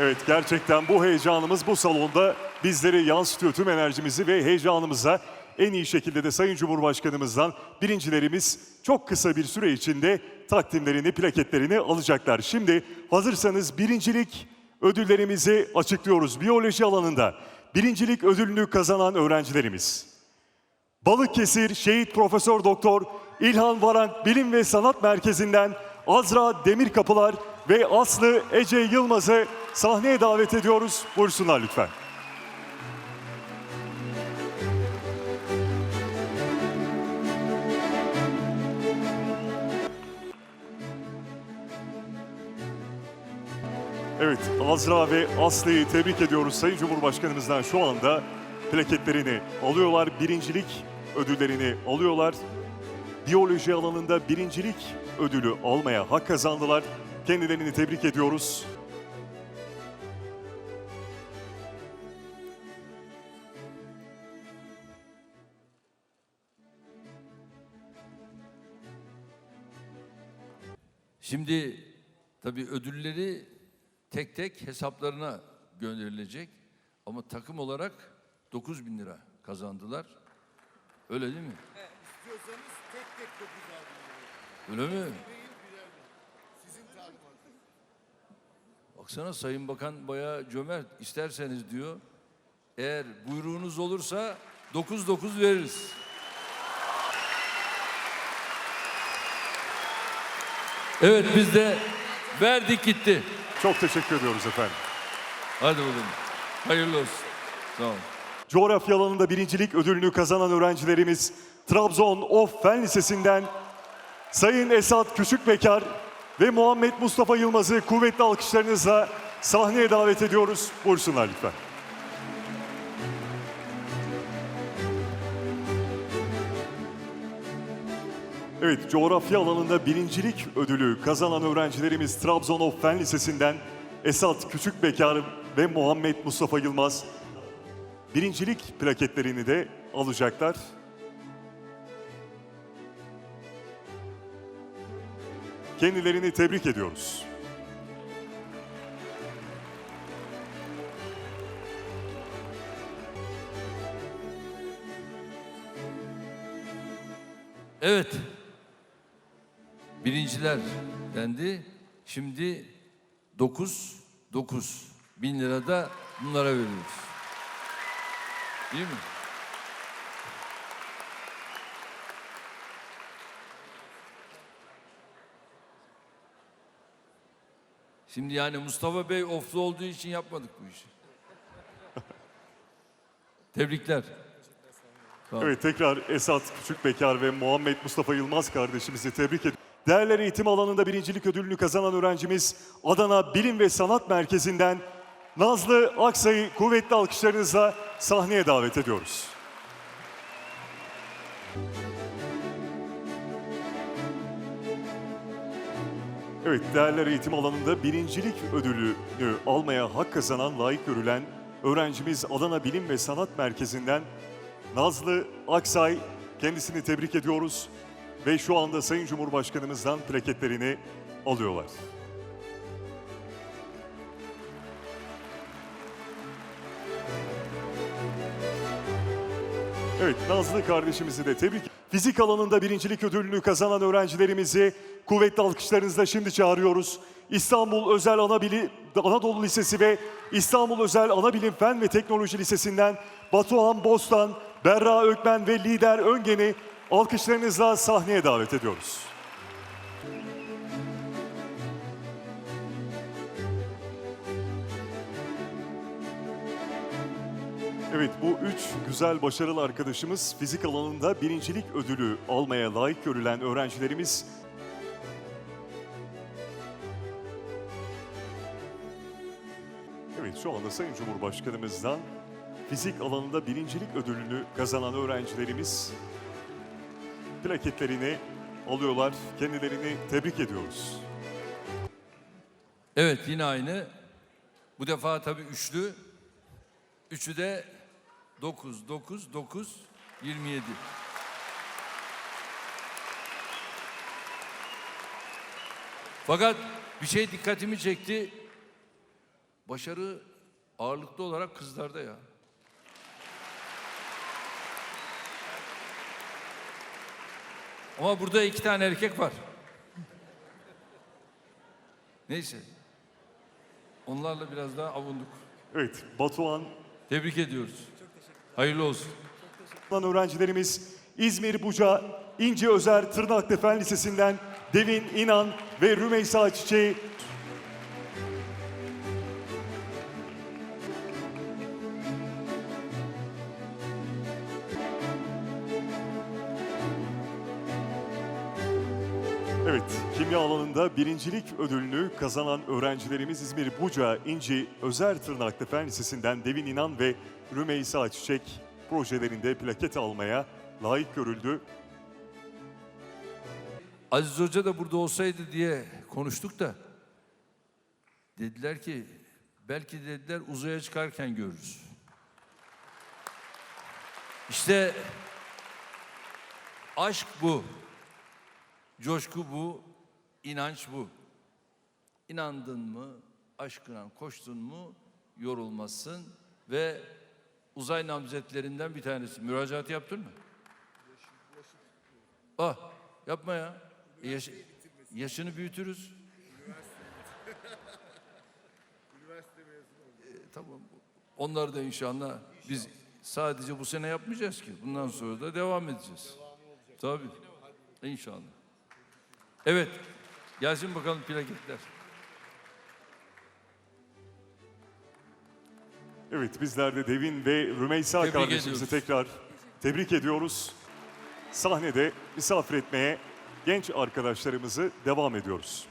Evet gerçekten bu heyecanımız bu salonda bizleri yansıtıyor tüm enerjimizi ve heyecanımıza en iyi şekilde de Sayın Cumhurbaşkanımızdan birincilerimiz çok kısa bir süre içinde takdimlerini, plaketlerini alacaklar. Şimdi hazırsanız birincilik ödüllerimizi açıklıyoruz. Biyoloji alanında birincilik ödülünü kazanan öğrencilerimiz. Balıkesir Şehit Profesör Doktor İlhan Varank Bilim ve Sanat Merkezi'nden Azra Demirkapılar ve Aslı Ece Yılmaz'ı sahneye davet ediyoruz. Buyursunlar lütfen. Evet, Azra ve Aslı'yı tebrik ediyoruz. Sayın Cumhurbaşkanımızdan şu anda plaketlerini alıyorlar. Birincilik ödüllerini alıyorlar. Biyoloji alanında birincilik ödülü almaya hak kazandılar. Kendilerini tebrik ediyoruz. Şimdi tabii ödülleri tek tek hesaplarına gönderilecek. Ama takım olarak 9 bin lira kazandılar. Öyle değil mi? İstiyorsanız tek tek dokuz. Öyle mi? Sizin talimatınız. Baksana Sayın Bakan bayağı cömert. İsterseniz diyor. Eğer buyruğunuz olursa 9-9 veririz. Evet biz de verdik gitti. Çok teşekkür ediyoruz efendim. Hadi bakalım. Hayırlı olsun. Sağ olun. Coğrafya alanında birincilik ödülünü kazanan öğrencilerimiz Trabzon Of Fen Lisesi'nden Sayın Esat Küçükbekar ve Muhammed Mustafa Yılmaz'ı kuvvetli alkışlarınızla sahneye davet ediyoruz. Buyursunlar lütfen. Evet, coğrafya alanında birincilik ödülü kazanan öğrencilerimiz Trabzon Of Fen Lisesi'nden Esat Küçükbekar ve Muhammed Mustafa Yılmaz birincilik plaketlerini de alacaklar. Kendilerini tebrik ediyoruz. Evet. Birinciler dendi. Şimdi 9 9 bin lira da bunlara veriyoruz. Değil mi? Şimdi yani Mustafa Bey oflu olduğu için yapmadık bu işi. Tebrikler. Evet tekrar Esat Küçükbekar ve Muhammed Mustafa Yılmaz kardeşimizi tebrik ediyorum. Değerler eğitim alanında birincilik ödülünü kazanan öğrencimiz Adana Bilim ve Sanat Merkezi'nden Nazlı Aksay'ı kuvvetli alkışlarınızla sahneye davet ediyoruz. Evet, değerler eğitim alanında birincilik ödülünü almaya hak kazanan, layık görülen öğrencimiz Adana Bilim ve Sanat Merkezi'nden Nazlı Aksay kendisini tebrik ediyoruz ve şu anda Sayın Cumhurbaşkanımızdan plaketlerini alıyorlar. Evet, Nazlı kardeşimizi de tebrik. Fizik alanında birincilik ödülünü kazanan öğrencilerimizi kuvvetli alkışlarınızla şimdi çağırıyoruz. İstanbul Özel Anabili, Anadolu Lisesi ve İstanbul Özel Anabilim Fen ve Teknoloji Lisesi'nden Batuhan Bostan, Berra Ökmen ve Lider Öngen'i alkışlarınızla sahneye davet ediyoruz. Evet bu üç güzel başarılı arkadaşımız fizik alanında birincilik ödülü almaya layık görülen öğrencilerimiz Evet şu anda Sayın Cumhurbaşkanımızdan fizik alanında birincilik ödülünü kazanan öğrencilerimiz plaketlerini alıyorlar. Kendilerini tebrik ediyoruz. Evet yine aynı. Bu defa tabii üçlü. Üçü de 9, 9, 9, 27. Fakat bir şey dikkatimi çekti. başarı ağırlıklı olarak kızlarda ya. Ama burada iki tane erkek var. Neyse. Onlarla biraz daha avunduk. Evet, Batuhan Tebrik ediyoruz. Hayırlı olsun. Katılan öğrencilerimiz İzmir Buca İnce Özer Tırnaklı Fen Lisesi'nden Devin İnan ve Rümeysa Çiçeği Evet, kimya alanında birincilik ödülünü kazanan öğrencilerimiz İzmir Buca İnci Özer Tırnaklı Fen Lisesi'nden Devin İnan ve Rümeysa Çiçek projelerinde plaket almaya layık görüldü. Aziz Hoca da burada olsaydı diye konuştuk da dediler ki belki dediler uzaya çıkarken görürüz. İşte aşk bu. Coşku bu, inanç bu. İnandın mı, aşkına koştun mu yorulmazsın ve uzay namzetlerinden bir tanesi. Müracaat yaptın mı? Ah, yapma ya. E yaş- yaşını büyütürüz. E, tamam. Onlar da inşallah biz sadece bu sene yapmayacağız ki. Bundan sonra da devam edeceğiz. Tabii. İnşallah. Evet. Gelsin bakalım plaketler. Evet bizler de Devin ve Rümeysa Tebrik kardeşimizi ediyoruz. tekrar tebrik ediyoruz. Sahnede misafir etmeye genç arkadaşlarımızı devam ediyoruz.